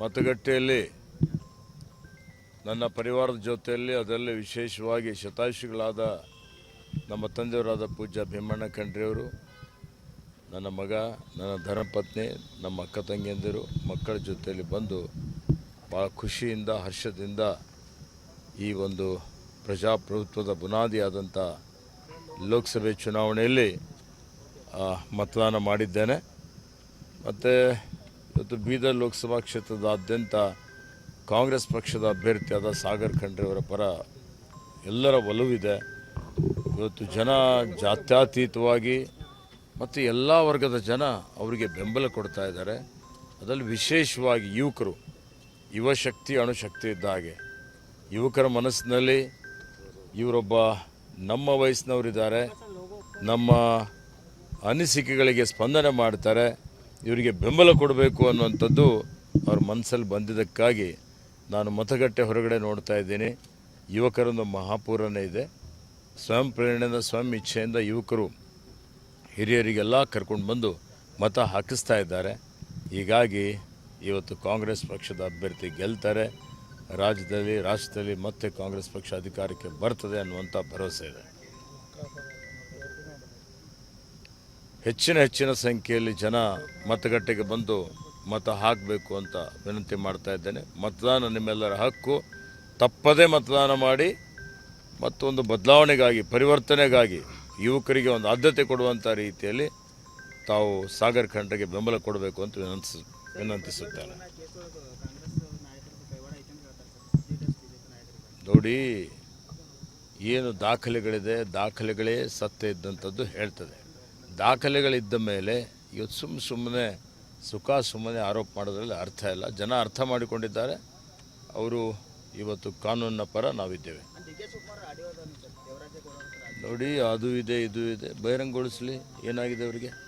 ಮತಗಟ್ಟೆಯಲ್ಲಿ, ನನ್ನ ಪರಿವಾರದ ಜೊತೆಯಲ್ಲಿ ಅದರಲ್ಲಿ ವಿಶೇಷವಾಗಿ ಶತಾಯುಷಿಗಳಾದ ನಮ್ಮ ತಂದೆಯವರಾದ ಪೂಜ್ಯ ಭೀಮಣ್ಣ ಖಂಡ್ರಿಯವರು, ನನ್ನ ಮಗ, ನನ್ನ ಧರ್ಮಪತ್ನಿ, ನಮ್ಮ ಅಕ್ಕ ತಂಗಿಯಂದಿರು, ಮಕ್ಕಳ ಜೊತೆಯಲ್ಲಿ ಬಂದು ಭಾಳ ಖುಷಿಯಿಂದ, ಹರ್ಷದಿಂದ ಈ ಒಂದು ಪ್ರಜಾಪ್ರಭುತ್ವದ ಬುನಾದಿಯಾದಂಥ ಲೋಕಸಭೆ ಚುನಾವಣೆಯಲ್ಲಿ ಮತದಾನ ಮಾಡಿದ್ದೇನೆ. ಮತ್ತು ಇವತ್ತು ಬೀದರ್ ಲೋಕಸಭಾ ಕ್ಷೇತ್ರದಾದ್ಯಂತ ಕಾಂಗ್ರೆಸ್ ಪಕ್ಷದ ಅಭ್ಯರ್ಥಿಯಾದ ಸಾಗರ್ ಖಂಡ್ರೆಯವರ ಪರ ಎಲ್ಲರ ಒಲವಿದೆ. ಇವತ್ತು ಜನ ಜಾತ್ಯತೀತವಾಗಿ ಮತ್ತು ಎಲ್ಲ ವರ್ಗದ ಜನ ಅವರಿಗೆ ಬೆಂಬಲ ಕೊಡ್ತಾ ಇದ್ದಾರೆ. ಅದರಲ್ಲಿ ವಿಶೇಷವಾಗಿ ಯುವಕರು ಯುವಶಕ್ತಿ ಅಣುಶಕ್ತಿ ಇದ್ದ ಹಾಗೆ. ಯುವಕರ ಮನಸ್ಸಿನಲ್ಲಿ ಇವರೊಬ್ಬ ನಮ್ಮ ವಯಸ್ಸಿನವರಿದ್ದಾರೆ. ನಮ್ಮ ಅನಿಸಿಕೆಗಳಿಗೆ ಸ್ಪಂದನೆ ಮಾಡ್ತಾರೆ. ಇವರಿಗೆ ಬೆಂಬಲ ಕೊಡಬೇಕು ಅನ್ನುವಂಥದ್ದು ಅವ್ರ ಮನಸ್ಸಲ್ಲಿ ಬಂದಿದ್ದಕ್ಕಾಗಿ ನಾನು ಮತಗಟ್ಟೆ ಹೊರಗಡೆ ನೋಡ್ತಾ ಇದ್ದೀನಿ. ಯುವಕರೊಂದು ಮಹಾಪೂರನೇ ಇದೆ. ಸ್ವಯಂ ಪ್ರೇರಣೆಯಿಂದ, ಸ್ವಯಂ ಇಚ್ಛೆಯಿಂದ ಯುವಕರು ಹಿರಿಯರಿಗೆಲ್ಲ ಕರ್ಕೊಂಡು ಬಂದು ಮತ ಹಾಕಿಸ್ತಾ ಇದ್ದಾರೆ. ಹೀಗಾಗಿ ಇವತ್ತು ಕಾಂಗ್ರೆಸ್ ಪಕ್ಷದ ಅಭ್ಯರ್ಥಿ ಗೆಲ್ತಾರೆ. ರಾಜ್ಯದಲ್ಲಿ, ರಾಷ್ಟ್ರದಲ್ಲಿ ಮತ್ತೆ ಕಾಂಗ್ರೆಸ್ ಪಕ್ಷ ಅಧಿಕಾರಕ್ಕೆ ಬರ್ತದೆ ಅನ್ನುವಂಥ ಭರವಸೆ ಇದೆ. ಹೆಚ್ಚಿನ ಹೆಚ್ಚಿನ ಸಂಖ್ಯೆಯಲ್ಲಿ ಜನ ಮತಗಟ್ಟೆಗೆ ಬಂದು ಮತ ಹಾಕಬೇಕು ಅಂತ ವಿನಂತಿ ಮಾಡ್ತಾ ಇದ್ದೇನೆ. ಮತದಾನ ನಿಮ್ಮೆಲ್ಲರ ಹಕ್ಕು. ತಪ್ಪದೇ ಮತದಾನ ಮಾಡಿ ಮತ್ತೊಂದು ಬದಲಾವಣೆಗಾಗಿ, ಪರಿವರ್ತನೆಗಾಗಿ ಯುವಕರಿಗೆ ಒಂದು ಆದ್ಯತೆ ಕೊಡುವಂಥ ರೀತಿಯಲ್ಲಿ ತಾವು ಸಾಗರ್ ಖಂಡ್ರಿಗೆ ಬೆಂಬಲ ಕೊಡಬೇಕು ಅಂತ ವಿನಂತಿಸ ವಿನಂತಿಸುತ್ತೇನೆ. ನೋಡಿ, ಏನು ದಾಖಲೆಗಳಿದೆ, ದಾಖಲೆಗಳೇ ಸತ್ಯ ಇದ್ದಂಥದ್ದು ಹೇಳ್ತದೆ. ದಾಖಲೆಗಳಿದ್ದ ಮೇಲೆ ಇವತ್ತು ಸುಮ್ಮ ಸುಮ್ಮನೆ ಸುಖ ಸುಮ್ಮನೆ ಆರೋಪ ಮಾಡೋದ್ರಲ್ಲಿ ಅರ್ಥ ಇಲ್ಲ. ಜನ ಅರ್ಥ ಮಾಡಿಕೊಂಡಿದ್ದಾರೆ. ಅವರು ಇವತ್ತು ಕಾನೂನಿನ ಪರ ನಾವಿದ್ದೇವೆ. ನೋಡಿ, ಅದು ಇದೆ, ಇದು ಇದೆ. ಬಹಿರಂಗಗೊಳಿಸಲಿ. ಏನಾಗಿದೆ ಅವರಿಗೆ?